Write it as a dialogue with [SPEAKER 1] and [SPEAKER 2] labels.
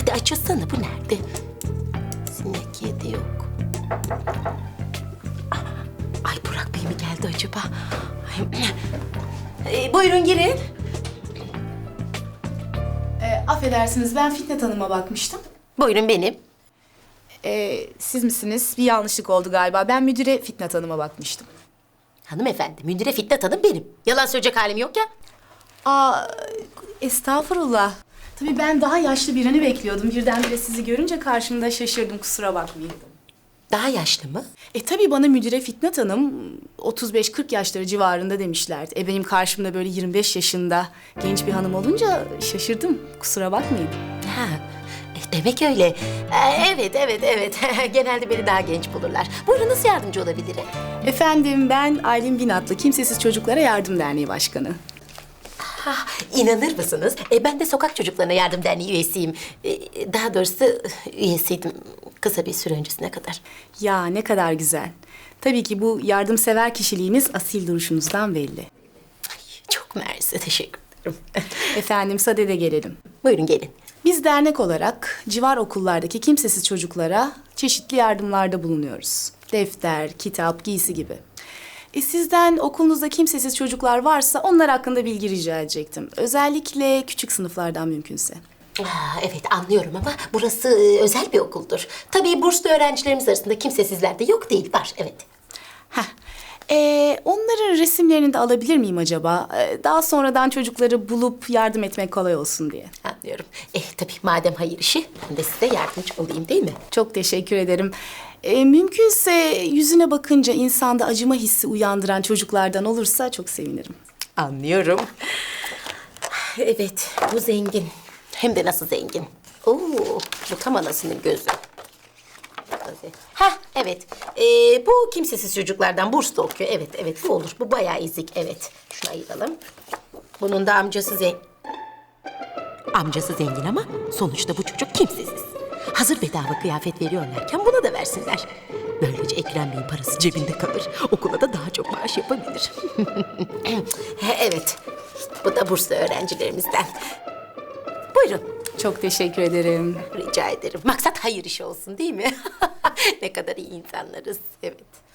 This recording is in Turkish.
[SPEAKER 1] Hadi açılsana bu nerede? Sinek yedi yok. Ah, Ay Burak Bey mi geldi acaba? Ay, Ee, buyurun girin.
[SPEAKER 2] E, affedersiniz ben Fitnat Hanım'a bakmıştım.
[SPEAKER 1] Buyurun benim.
[SPEAKER 2] E, siz misiniz? Bir yanlışlık oldu galiba. Ben müdüre Fitnat Hanım'a bakmıştım.
[SPEAKER 1] Hanımefendi, müdüre Fitnat Hanım benim. Yalan söyleyecek halim yok ya.
[SPEAKER 2] Aa, estağfurullah. Tabii ben daha yaşlı birini bekliyordum. Birdenbire sizi görünce karşımda şaşırdım kusura bakmayın.
[SPEAKER 1] Daha yaşlı mı?
[SPEAKER 2] E tabii bana müdüre Fitnat Hanım 35-40 yaşları civarında demişlerdi. E benim karşımda böyle 25 yaşında genç bir hanım olunca şaşırdım. Kusura bakmayın.
[SPEAKER 1] Ha, e, demek öyle. Ee, evet, evet, evet. Genelde beni daha genç bulurlar. Buyurun nasıl yardımcı olabilirim?
[SPEAKER 2] Efendim ben Aylin Binatlı Kimsesiz Çocuklara Yardım Derneği Başkanı.
[SPEAKER 1] Ha, inanır mısınız? E, ben de Sokak Çocuklarına Yardım Derneği üyesiyim. E, daha doğrusu üyesiydim kısa bir süre öncesine kadar.
[SPEAKER 2] Ya ne kadar güzel. Tabii ki bu yardımsever kişiliğiniz asil duruşunuzdan belli.
[SPEAKER 1] Ay, çok mersi, teşekkür ederim.
[SPEAKER 2] Efendim sadede gelelim.
[SPEAKER 1] Buyurun gelin.
[SPEAKER 2] Biz dernek olarak civar okullardaki kimsesiz çocuklara çeşitli yardımlarda bulunuyoruz. Defter, kitap, giysi gibi. E sizden okulunuzda kimsesiz çocuklar varsa onlar hakkında bilgi rica edecektim. Özellikle küçük sınıflardan mümkünse.
[SPEAKER 1] Aa, evet anlıyorum ama burası e, özel bir okuldur. Tabii burslu öğrencilerimiz arasında kimsesizler de yok değil, var evet.
[SPEAKER 2] Heh. E, onların resimlerini de alabilir miyim acaba? E, daha sonradan çocukları bulup yardım etmek kolay olsun diye.
[SPEAKER 1] Anlıyorum. Eh tabii madem hayır işi, ben de size yardımcı olayım değil mi?
[SPEAKER 2] Çok teşekkür ederim. E, mümkünse yüzüne bakınca insanda acıma hissi uyandıran çocuklardan olursa çok sevinirim.
[SPEAKER 1] Anlıyorum. Evet, bu zengin. Hem de nasıl zengin. Oo, bu tam anasının gözü. Ha evet. Ee, bu kimsesiz çocuklardan burslu okuyor. Evet, evet bu olur. Bu bayağı ezik. Evet. Şunu ayıralım. Bunun da amcası zengin. Amcası zengin ama sonuçta bu çocuk kimsesiz. Hazır bedava kıyafet veriyorlarken buna da versinler. Böylece Ekrem Bey'in parası cebinde kalır. Okula da daha çok maaş yapabilir. evet. Bu da burslu öğrencilerimizden. Buyurun.
[SPEAKER 2] Çok teşekkür ederim.
[SPEAKER 1] Rica ederim. Maksat hayır işi olsun değil mi? ne kadar iyi insanlarız. Evet.